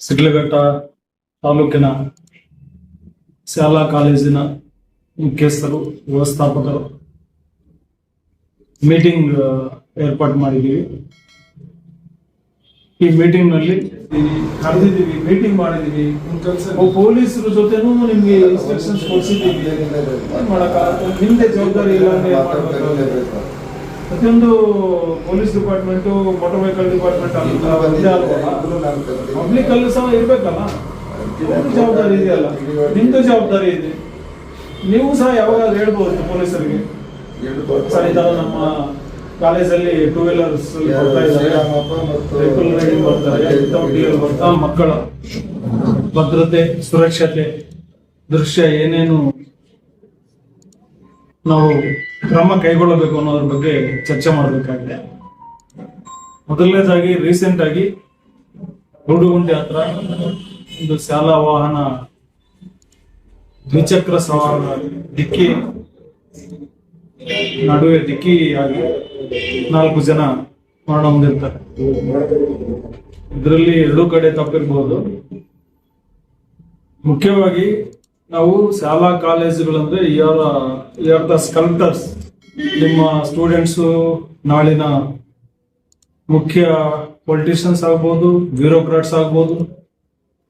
ಸಿಡ್ಲಘಟ್ಟ ತಾಲೂಕಿನ ಶಾಲಾ ಕಾಲೇಜಿನ ಮುಖ್ಯಸ್ಥರು ವ್ಯವಸ್ಥಾಪಕರು ಮೀಟಿಂಗ್ ಏರ್ಪಾಟ್ ಮಾಡಿದ್ದೀವಿ ಈ ಮೀಟಿಂಗ್ನಲ್ಲಿ ಕರೆದಿದ್ದೀವಿ ಮೀಟಿಂಗ್ ಮಾಡಿದೀವಿ ಪೊಲೀಸರ ಜೊತೆನೂ ನಿಮ್ಗೆ ಇನ್ಸ್ಟ್ರಕ್ಷನ್ಸ್ ಕೊಡಿಸಿದ್ದೀವಿ? ನಿಮ್ದೇ ಜವಾಬ್ದಾರಿ ಇಲ್ಲ? ಪ್ರತಿಯೊಂದು police department motor vehicle department public ಅಲ್ಲಿ ಸಹ ಇರ್ಬೇಕಲ್ಲ? ಜವಾಬ್ದಾರಿ ಇದೆಯಲ್ಲ? ನಿಮ್ದು ಜವಾಬ್ದಾರಿ ಇದೆ. ನೀವು ಸಹ ಯಾವಾಗ ಹೇಳ್ಬೋದು ಪೊಲೀಸರಿಗೆ. ಸರ್ ಈ ನಮ್ಮ ಕಾಲೇಜಲ್ಲಿ ಟೂ ವೀಲರ್ಸ್ ಬರ್ತಾರೆ. ಮಕ್ಕಳ ಭದ್ರತೆ ಸುರಕ್ಷತೆ ದೃಶ್ಯ ಏನೇನು ನಾವು ಕ್ರಮ ಕೈಗೊಳ್ಳಬೇಕು ಅನ್ನೋದ್ರ ಬಗ್ಗೆ ಚರ್ಚೆ ಮಾಡಬೇಕಾಗಿದೆ. ಮೊದಲನೇದಾಗಿ ರೀಸೆಂಟ್ ಆಗಿ ಗುಂಡೆ ಹತ್ರ ಒಂದು ಶಾಲಾ ವಾಹನ, ದ್ವಿಚಕ್ರ ಸವಾರ ಡಿಕ್ಕಿ, ನಡುವೆ ಡಿಕ್ಕಿ ಆಗಿ ನಾಲ್ಕು ಜನ ಮರಣ ಹೊಂದಿರ್ತಾರೆ. ಇದರಲ್ಲಿ ಎರಡೂ ಕಡೆ ತಪ್ಪಿರ್ಬೋದು. ಮುಖ್ಯವಾಗಿ ನಾವು ಶಾಲಾ ಕಾಲೇಜುಗಳಂದ್ರೆ ಯಾರ ಯಾರ್ ದ ಸ್ಕಲ್ಪ್ಟರ್ಸ್ ನಿಮ್ಮ ಸ್ಟೂಡೆಂಟ್ಸು ನಾಳಿನ ಮುಖ್ಯ ಪೊಲಿಟಿಷಿಯನ್ಸ್ ಆಗ್ಬೋದು ಬ್ಯೂರೋಕ್ರಾಟ್ಸ್ ಆಗ್ಬೋದು,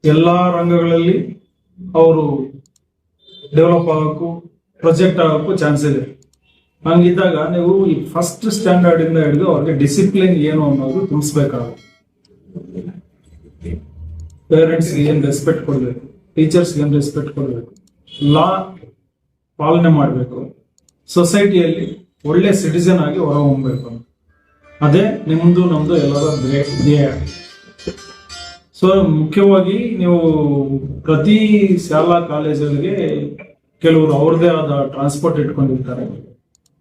ಎಲ್ಲಾ ರಂಗಗಳಲ್ಲಿ ಅವರು ಡೆವಲಪ್ ಆಗೋಕ್ಕೂ ಪ್ರೊಜೆಕ್ಟ್ ಆಗೋಕ್ಕೂ ಚಾನ್ಸ್ ಇದೆ. ಹಂಗಿದ್ದಾಗ ನೀವು ಈ ಫಸ್ಟ್ ಸ್ಟ್ಯಾಂಡರ್ಡ್ ಇಂದ ಹಿಡಿದು ಅವ್ರಿಗೆ ಡಿಸಿಪ್ಲಿನ್ ಏನು ಅನ್ನೋದು ತುಂಬಿಸ್ಬೇಕಾಗುತ್ತೆ ಪೇರೆಂಟ್ಸ್ಗೆ ಏನು ರೆಸ್ಪೆಕ್ಟ್ ಕೊಡ್ಬೇಕು? ಟೀಚರ್ಸ್ ಏನ್ ರೆಸ್ಪೆಕ್ಟ್ ಕೊಡಬೇಕು. ಲಾ ಪಾಲನೆ ಮಾಡಬೇಕು. ಸೊಸೈಟಿಯಲ್ಲಿ ಒಳ್ಳೆ ಸಿಟಿಸನ್ ಆಗಿ ಹೊರ ಹೋಗ್ಬೇಕು ಅದೇ ನಿಮ್ಮದು ನಮ್ಮದು ಎಲ್ಲರ ಧ್ಯೇಯ- ಸೊ ಮುಖ್ಯವಾಗಿ ನೀವು ಪ್ರತಿ ಶಾಲಾ ಕಾಲೇಜುಗಳಿಗೆ ಕೆಲವರು ಅವ್ರದೇ ಆದ ಟ್ರಾನ್ಸ್ಪೋರ್ಟ್ ಇಟ್ಕೊಂಡಿರ್ತಾರೆ.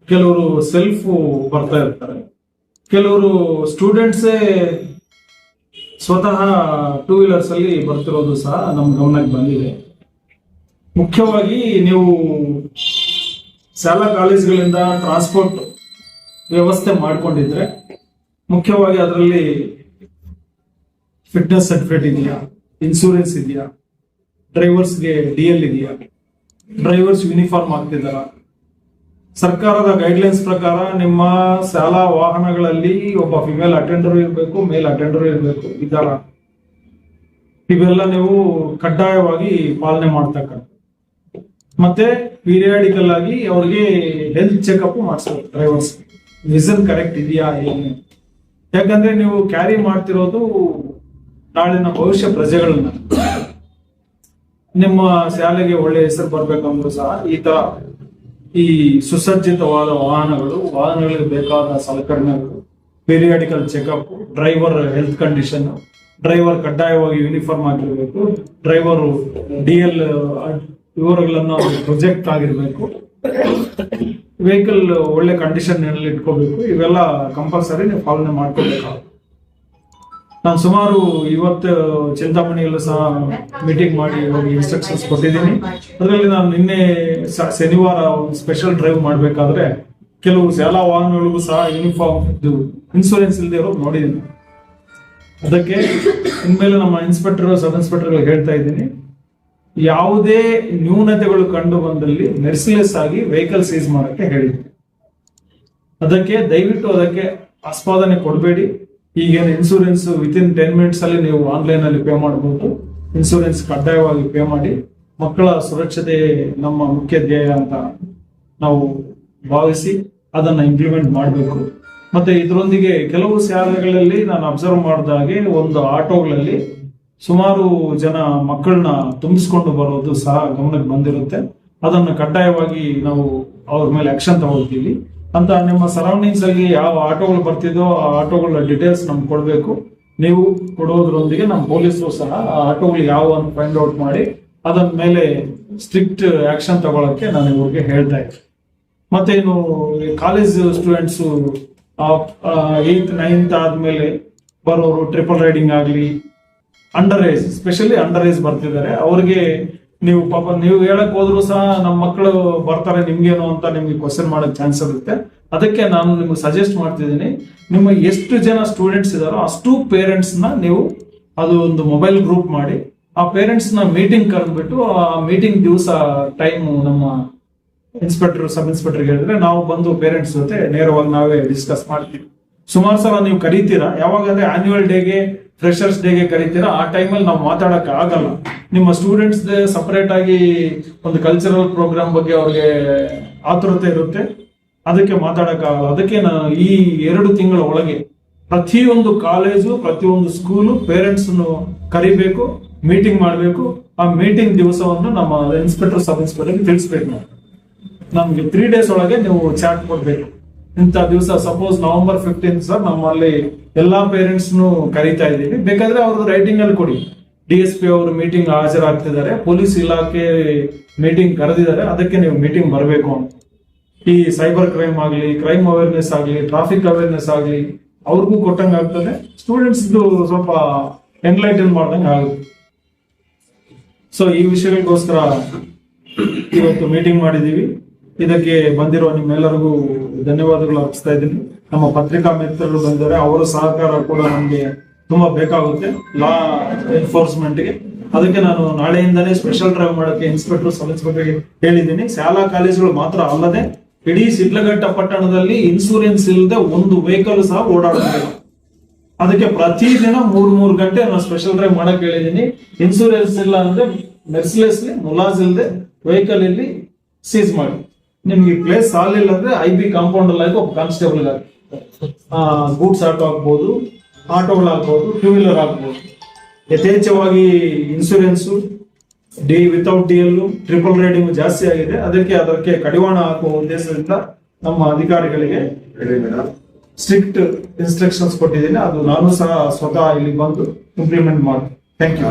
ಕೆಲವರು ಸೆಲ್ಫ್ ಬರ್ತಾ ಇರ್ತಾರೆ. ಕೆಲವರು ಸ್ಟೂಡೆಂಟ್ಸೇ ಸ್ವತಃ ಟೂ ವೀಲರ್ಸ್ ಅಲ್ಲಿ ಬರ್ತಿರೋದು ಸಹ ನಮ್ಮ ಗಮನಕ್ಕೆ ಬಂದಿದೆ. ಮುಖ್ಯವಾಗಿ ನೀವು ಶಾಲಾ ಕಾಲೇಜುಗಳಿಂದ ಟ್ರಾನ್ಸ್ಪೋರ್ಟ್ ವ್ಯವಸ್ಥೆ ಮಾಡಿಕೊಂಡಿದ್ರೆ, ಮುಖ್ಯವಾಗಿ ಅದರಲ್ಲಿ ಫಿಟ್ನೆಸ್ ಸರ್ಟಿಫಿಕೇಟ್ ಇದೆಯಾ ಇನ್ಸೂರೆನ್ಸ್ ಇದೆಯಾ ಡ್ರೈವರ್ಸ್ಗೆ ಡಿ ಎಲ್ ಇದೆಯಾ ಡ್ರೈವರ್ಸ್ ಯೂನಿಫಾರ್ಮ್ ಆಗ್ತಿದಾರ ಸರ್ಕಾರದ ಗೈಡ್ಲೈನ್ಸ್ ಪ್ರಕಾರ ನಿಮ್ಮ ಶಾಲಾ ವಾಹನಗಳಲ್ಲಿ ಒಬ್ಬ ಫಿಮೇಲ್ ಅಟೆಂಡರ್ ಇರಬೇಕು ಮೇಲ್ ಅಟೆಂಡರ್ ಇರಬೇಕು ಇದ್ದಾರ ಇವೆಲ್ಲ ನೀವು ಕಡ್ಡಾಯವಾಗಿ ಪಾಲನೆ ಮಾಡ್ತಕ್ಕಂಥ ಮತ್ತೆ ಪೀರಿಯಾಡಿಕಲ್ ಆಗಿ ಅವ್ರಿಗೆ ಹೆಲ್ತ್ ಚೆಕಪ್ ಮಾಡಿಸ್ಬೇಕು ಡ್ರೈವರ್ಸ್ ವಿಸನ್ ಕರೆಕ್ಟ್ ಇದೆಯಾ ಏನು? ಯಾಕಂದ್ರೆ ನೀವು ಕ್ಯಾರಿ ಮಾಡ್ತಿರೋದು ನಾಳಿನ ಭವಿಷ್ಯ ಪ್ರಜೆಗಳನ್ನ. ನಿಮ್ಮ ಶಾಲೆಗೆ ಒಳ್ಳೆ ಹೆಸರು ಬರ್ಬೇಕಂದ್ರೂ ಸಹ ಈ ತರ ಈ ಸುಸಜ್ಜಿತವಾದ ವಾಹನಗಳು, ವಾಹನಗಳಿಗೆ ಬೇಕಾದ ಸಲಕರಣೆಗಳು periodical checkup driver health condition driver ಕಡ್ಡಾಯವಾಗಿ ಯೂನಿಫಾರ್ಮ್ ಆಗಿರಬೇಕು ಡ್ರೈವರ್ ಡಿ ಎಲ್ ವಿವರಗಳನ್ನು ಪ್ರೊಜೆಕ್ಟ್ ಆಗಿರಬೇಕು ವೆಹಿಕಲ್ ಒಳ್ಳೆ ಕಂಡೀಷನ್ ಇಟ್ಕೋಬೇಕು ಇವೆಲ್ಲ ಕಂಪಲ್ಸರಿ ನೀವು ಪಾಲನೆ ಮಾಡ್ಕೋಬೇಕಾಗುತ್ತೆ ನಾನು ಸುಮಾರು ಇವತ್ತು ಚಿಂತಾಮಣಿಯಲ್ಲೂ ಸಹ ಮೀಟಿಂಗ್ ಮಾಡಿ ಹೋಗಿ ಇನ್ಸ್ಟ್ರಕ್ಷನ್ಸ್ ಕೊಟ್ಟಿದ್ದೀನಿ. ಅದರಲ್ಲಿ ನಾನು ನಿನ್ನೆ ಶನಿವಾರ ಒಂದು ಸ್ಪೆಷಲ್ ಡ್ರೈವ್ ಮಾಡಬೇಕಾದ್ರೆ ಕೆಲವು ಶಾಲಾ ವಾಹನಗಳಿಗೂ ಸಹ ಯೂನಿಫಾರ್ಮ್ ಇದು ಇನ್ಸೂರೆನ್ಸ್ ಇಲ್ಲದೆ ಇರೋದು ನೋಡಿದ್ದೀನಿ. ಅದಕ್ಕೆ ಇನ್ಮೇಲೆ ನಮ್ಮ ಇನ್ಸ್ಪೆಕ್ಟರ್ ಸಬ್ ಇನ್ಸ್ಪೆಕ್ಟರ್ಗಳು ಹೇಳ್ತಾ ಇದ್ದೀನಿ. ಯಾವುದೇ ನ್ಯೂನತೆಗಳು ಕಂಡು ಬಂದಲ್ಲಿ ಮೆರ್ಸಿಲೆಸ್ ಆಗಿ ವೆಹಿಕಲ್ ಸೀಸ್ ಮಾಡೋಕ್ಕೆ ಹೇಳಿದ್ದೀನಿ ಅದಕ್ಕೆ ದಯವಿಟ್ಟು ಅದಕ್ಕೆ ಆಸ್ಪಾದನೆ ಕೊಡಬೇಡಿ. ಈಗೇನು insurance within ten minutes ಅಲ್ಲಿ ನೀವು ಆನ್ಲೈನ್ ಅಲ್ಲಿ ಪೇ ಮಾಡಬಹುದು. ಇನ್ಸೂರೆನ್ಸ್ ಕಡ್ಡಾಯವಾಗಿ ಪೇ ಮಾಡಿ, ಮಕ್ಕಳ ಸುರಕ್ಷತೆ ನಮ್ಮ ಮುಖ್ಯ ಧ್ಯೇಯ ಅಂತ ನಾವು ಭಾವಿಸಿ ಅದನ್ನ ಇಂಪ್ಲಿಮೆಂಟ್ ಮಾಡಬೇಕು. ಮತ್ತೆ ಇದರೊಂದಿಗೆ ಕೆಲವು ಶಾಲೆಗಳಲ್ಲಿ ನಾನು ಅಬ್ಸರ್ವ್ ಮಾಡಿದ ಹಾಗೆ ಒಂದು ಆಟೋಗಳಲ್ಲಿ ಸುಮಾರು ಜನ ಮಕ್ಕಳನ್ನ ತುಂಬಿಸ್ಕೊಂಡು ಬರೋದು ಸಹ ಗಮನಕ್ಕೆ ಬಂದಿರುತ್ತೆ. ಅದನ್ನು ಕಡ್ಡಾಯವಾಗಿ ನಾವು ಅವ್ರ ಮೇಲೆ ಆಕ್ಷನ್ ತಗೊಳ್ತೀವಿ. ಅಂತ ನಿಮ್ಮ ಸರೌಂಡಿಂಗ್ಸ್ ಅಲ್ಲಿ ಯಾವ ಆಟೋಗಳು ಬರ್ತಿದೋ ಆ ಆಟೋಗಳ ಡೀಟೇಲ್ಸ್ ನಮ್ಗೆ ಕೊಡಬೇಕು. ನೀವು ಕೊಡೋದ್ರೊಂದಿಗೆ ನಮ್ಮ ಪೊಲೀಸರು ಸಹ ಆ ಆಟೋಗಳು ಯಾವ ಅಂತ ಫೈಂಡ್ ಔಟ್ ಮಾಡಿ ಅದನ್ನ ಮೇಲೆ ಸ್ಟ್ರಿಕ್ಟ್ ಆಕ್ಷನ್ ತಗೊಳಕ್ಕೆ ನಾನು ಇವ್ರಿಗೆ ಹೇಳ್ತಾ ಇದ್ದೀನಿ ಮತ್ತೆ ಇನ್ನು ಕಾಲೇಜ್ ಸ್ಟೂಡೆಂಟ್ಸ್ ಏತ್ ನೈನ್ತ್ ಆದ್ಮೇಲೆ ಬರೋರು ಟ್ರಿಪಲ್ ರೈಡಿಂಗ್ ಆಗಲಿ under age specially under age ಬರ್ತಿದ್ದಾರೆ, ಅವ್ರಿಗೆ ನೀವು ಪಾಪ ನೀವು ಹೇಳಕ್ ಹೋದ್ರು ಸಹ ನಮ್ಮ ಮಕ್ಕಳು ಬರ್ತಾರೆ ನಿಮ್ಗೇನು ಅಂತ ನಿಮ್ಗೆ ಕ್ವಶನ್ ಮಾಡಕ್ ಚಾನ್ಸ್ ಇರುತ್ತೆ. ಅದಕ್ಕೆ ನಾನು ನಿಮ್ಗೆ ಸಜೆಸ್ಟ್ ಮಾಡ್ತಿದ್ದೀನಿ ನಿಮ್ಮ ಎಷ್ಟು ಜನ ಸ್ಟೂಡೆಂಟ್ಸ್ ಇದಾರೋ ಅಷ್ಟು ಪೇರೆಂಟ್ಸ್ನ ನೀವು ಅದು ಒಂದು ಮೊಬೈಲ್ ಗ್ರೂಪ್ ಮಾಡಿ, ಆ ಪೇರೆಂಟ್ಸ್ನ ಮೀಟಿಂಗ್ ಕರೆದ್ಬಿಟ್ಟು ಆ ಮೀಟಿಂಗ್ ದಿವಸ ಟೈಮ್ ನಮ್ಮ ಇನ್ಸ್ಪೆಕ್ಟರ್ ಸಬ್ ಇನ್ಸ್ಪೆಕ್ಟರ್ ಹೇಳಿದ್ರೆ ನಾವು ಬಂದು ಪೇರೆಂಟ್ಸ್ ಜೊತೆ ನೇರವಾಗಿ ನಾವೇ ಡಿಸ್ಕಸ್ ಮಾಡ್ತೀವಿ. ಸುಮಾರು ಸಲ ನೀವು ಕರೀತೀರಾ? ಯಾವಾಗ ಅಂದ್ರೆ ಆನ್ಯುವಲ್ ಡೇಗೆ ಫ್ರೆಶರ್ಸ್ ಡೇಗೆ ಕರೀತೀರಾ? ಆ ಟೈಮಲ್ಲಿ ನಾವು ಮಾತಾಡಕ್ ಆಗಲ್ಲ. ನಿಮ್ಮ ಸ್ಟೂಡೆಂಟ್ಸ್ ಸಪರೇಟ್ ಆಗಿ ಒಂದು ಕಲ್ಚರಲ್ ಪ್ರೋಗ್ರಾಮ್ ಬಗ್ಗೆ ಅವ್ರಿಗೆ ಆತುರತೆ ಇರುತ್ತೆ. ಅದಕ್ಕೆ ಮಾತಾಡೋಕ್ಕಾಗಲ್ಲ. ಅದಕ್ಕೆ ನಾನು ಈ ಎರಡು ತಿಂಗಳ ಒಳಗೆ ಪ್ರತಿಯೊಂದು ಕಾಲೇಜು, ಪ್ರತಿಯೊಂದು ಸ್ಕೂಲು ಪೇರೆಂಟ್ಸ್ ಕರಿಬೇಕು ಮೀಟಿಂಗ್ ಮಾಡಬೇಕು. ಆ ಮೀಟಿಂಗ್ ದಿವಸವನ್ನು ನಮ್ಮ ಇನ್ಸ್ಪೆಕ್ಟರ್ ಸಬ್ ಇನ್ಸ್ಪೆಕ್ಟರ್ ತಿಳಿಸ್ಬೇಕು ನಾವು. ನಮ್ಗೆ ತ್ರೀ ಡೇಸ್ ಒಳಗೆ ನೀವು ಚಾಟ್ ಕೊಡ್ಬೇಕು. ಇಂಥ ದಿವಸ ಸಪೋಸ್ ನವೆಂಬರ್ ಫಿಫ್ಟೀನ್ ಸರ್ ನಮ್ಮಲ್ಲಿ ಎಲ್ಲಾ ಪೇರೆಂಟ್ಸ್ ಕರೀತಾ ಇದ್ದೀವಿ. ಬೇಕಾದ್ರೆ ಅವ್ರದ್ದು ರೈಟಿಂಗ್ ಅಲ್ಲಿ ಕೊಡಿ. ಡಿ ಎಸ್ ಪಿ ಅವರು ಮೀಟಿಂಗ್ ಹಾಜರಾಗ್ತಿದ್ದಾರೆ, ಪೊಲೀಸ್ ಇಲಾಖೆ ಮೀಟಿಂಗ್ ಕರೆದಿದ್ದಾರೆ, ಅದಕ್ಕೆ ನೀವು ಮೀಟಿಂಗ್ ಬರಬೇಕು ಅಂತ. ಈ ಸೈಬರ್ ಕ್ರೈಮ್ ಆಗಲಿ, ಕ್ರೈಮ್ ಅವೇರ್ನೆಸ್ ಆಗಲಿ, ಟ್ರಾಫಿಕ್ ಅವೇರ್ನೆಸ್ ಆಗಲಿ, ಅವ್ರಿಗೂ ಕೊಟ್ಟಂಗೆ ಆಗ್ತದೆ. ಸ್ಟೂಡೆಂಟ್ಸ್ ಸ್ವಲ್ಪ ಎನ್ಲೈಟನ್ ಮಾಡ್ದಂಗೆ ಆಗುತ್ತೆ. ಸೊ ಈ ವಿಷಯಗಳಿಗೋಸ್ಕರ ಇವತ್ತು ಮೀಟಿಂಗ್ ಮಾಡಿದ್ದೀವಿ. ಇದಕ್ಕೆ ಬಂದಿರೋ ನಿಮ್ಮೆಲ್ಲರಿಗೂ ಧನ್ಯವಾದಗಳು ಅರ್ಪಿಸ್ತಾ ಇದ್ದೀನಿ. ನಮ್ಮ ಪತ್ರಿಕಾ ಮಿತ್ರರು ಬಂದರೆ ಅವರ ಸಹಕಾರ ಕೂಡ ನಮಗೆ ತುಂಬಾ ಬೇಕಾಗುತ್ತೆ ಲಾ ಎನ್ಫೋರ್ಸ್ಮೆಂಟ್ಗೆ ಅದಕ್ಕೆ ನಾನು ನಾಳೆಯಿಂದಲೇ ಸ್ಪೆಷಲ್ ಡ್ರೈವ್ ಮಾಡೋಕೆ ಇನ್ಸ್ಪೆಕ್ಟರ್ ಸಬ್ ಇನ್ಸ್ಪೆಕ್ಟರ್ಗೆ ಹೇಳಿದ್ದೀನಿ. ಶಾಲಾ ಕಾಲೇಜುಗಳು ಮಾತ್ರ ಅಲ್ಲದೆ, ಇಡೀ ಸಿಡ್ಲಘಟ್ಟ ಪಟ್ಟಣದಲ್ಲಿ ಇನ್ಸೂರೆನ್ಸ್ ಇಲ್ಲದೆ ಒಂದು ವೆಹಿಕಲ್ ಸಹ ಓಡಾಡುತ್ತೆ ಅದಕ್ಕೆ ಪ್ರತಿದಿನ ಮೂರ್ ಮೂರ್ ಗಂಟೆ ನಾನು ಸ್ಪೆಷಲ್ ಡ್ರೈವ್ ಮಾಡಕ್ ಹೇಳಿದ್ದೀನಿ. ಇನ್ಸೂರೆನ್ಸ್ ಇಲ್ಲ ಅಂದ್ರೆ ಮೆರ್ಸಿಲೆಸ್ಲಿ ಮುಲಾಜ್ ಇಲ್ಲದೆ ವೆಹಿಕಲ್ ಇಲ್ಲಿ ಸೀಸ್ ಮಾಡಿ. ನಿಮ್ಗೆ ಪ್ಲೇಸ್ ಸಾಲಿಲ್ಲ ಅಂದ್ರೆ ಐ ಬಿ ಕಾಂಪೌಂಡ್ ಅಲ್ಲಿ ಒಬ್ಬ ಕಾನ್ಸ್ಟೇಬಲ್ ಗೂಡ್ಸ್ ಆಟೋ ಆಗ್ಬೋದು ಆಟೋಗಳು ಆಗ್ಬೋದು ಟೂ ವೀಲರ್ ಆಗ್ಬೋದು. ಯಥೇಚ್ಛವಾಗಿ insurance D without D L triple riding ಜಾಸ್ತಿ ಆಗಿದೆ. ಅದಕ್ಕೆ ಅದಕ್ಕೆ ಕಡಿವಾಣ ಹಾಕುವ ಉದ್ದೇಶದಿಂದ ನಮ್ಮ ಅಧಿಕಾರಿಗಳಿಗೆ ಸ್ಟ್ರಿಕ್ಟ್ ಇನ್ಸ್ಟ್ರಕ್ಷನ್ಸ್ ಕೊಟ್ಟಿದ್ದೀನಿ. ಅದು ನಾನು ಸಹ ಸ್ವತಃ ಇಲ್ಲಿ ಬಂದು ಇಂಪ್ಲಿಮೆಂಟ್ ಮಾಡ್ತೀನಿ. Thank you